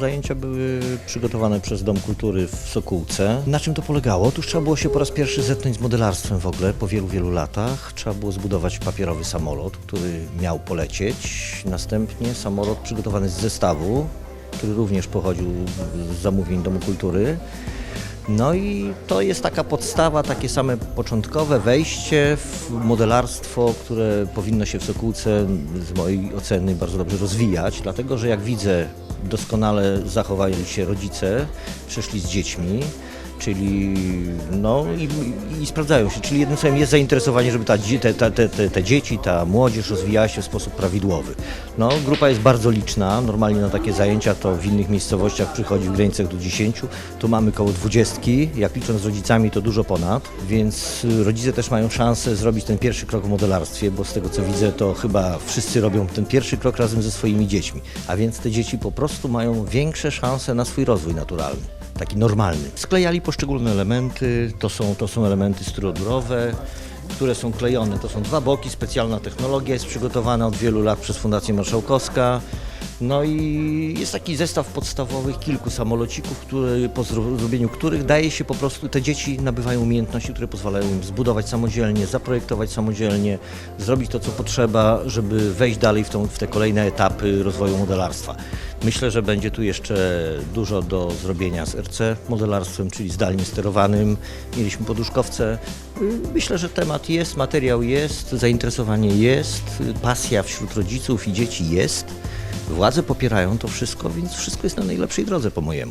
Zajęcia były przygotowane przez Dom Kultury w Sokółce. Na czym to polegało? Otóż trzeba było się po raz pierwszy zetknąć z modelarstwem w ogóle po wielu, wielu latach. Trzeba było zbudować papierowy samolot, który miał polecieć. Następnie samolot przygotowany z zestawu, który również pochodził z zamówień Domu Kultury. No i to jest taka podstawa, takie same początkowe wejście w modelarstwo, które powinno się w Sokółce z mojej oceny bardzo dobrze rozwijać, dlatego że jak widzę, doskonale zachowali się rodzice, przyszli z dziećmi, czyli no i, i sprawdzają się, czyli jednym słowem jest zainteresowanie, żeby ta, te, te, te, te dzieci, ta młodzież rozwijała się w sposób prawidłowy. No, grupa jest bardzo liczna, normalnie na takie zajęcia to w innych miejscowościach przychodzi w granicach do 10, tu mamy koło 20, jak licząc z rodzicami to dużo ponad, więc y, rodzice też mają szansę zrobić ten pierwszy krok w modelarstwie, bo z tego co widzę to chyba wszyscy robią ten pierwszy krok razem ze swoimi dziećmi, a więc te dzieci po prostu mają większe szanse na swój rozwój naturalny taki normalny. Sklejali poszczególne elementy, to są, to są elementy styrodurowe, które są klejone. To są dwa boki, specjalna technologia jest przygotowana od wielu lat przez Fundację Marszałkowska. No i jest taki zestaw podstawowych kilku samolocików, które, po zro- zrobieniu których daje się po prostu, te dzieci nabywają umiejętności, które pozwalają im zbudować samodzielnie, zaprojektować samodzielnie, zrobić to, co potrzeba, żeby wejść dalej w, tą, w te kolejne etapy rozwoju modelarstwa. Myślę, że będzie tu jeszcze dużo do zrobienia z RC modelarstwem, czyli zdalnie sterowanym. Mieliśmy poduszkowce. Myślę, że temat jest, materiał jest, zainteresowanie jest, pasja wśród rodziców i dzieci jest. Władze popierają to wszystko, więc wszystko jest na najlepszej drodze po mojemu.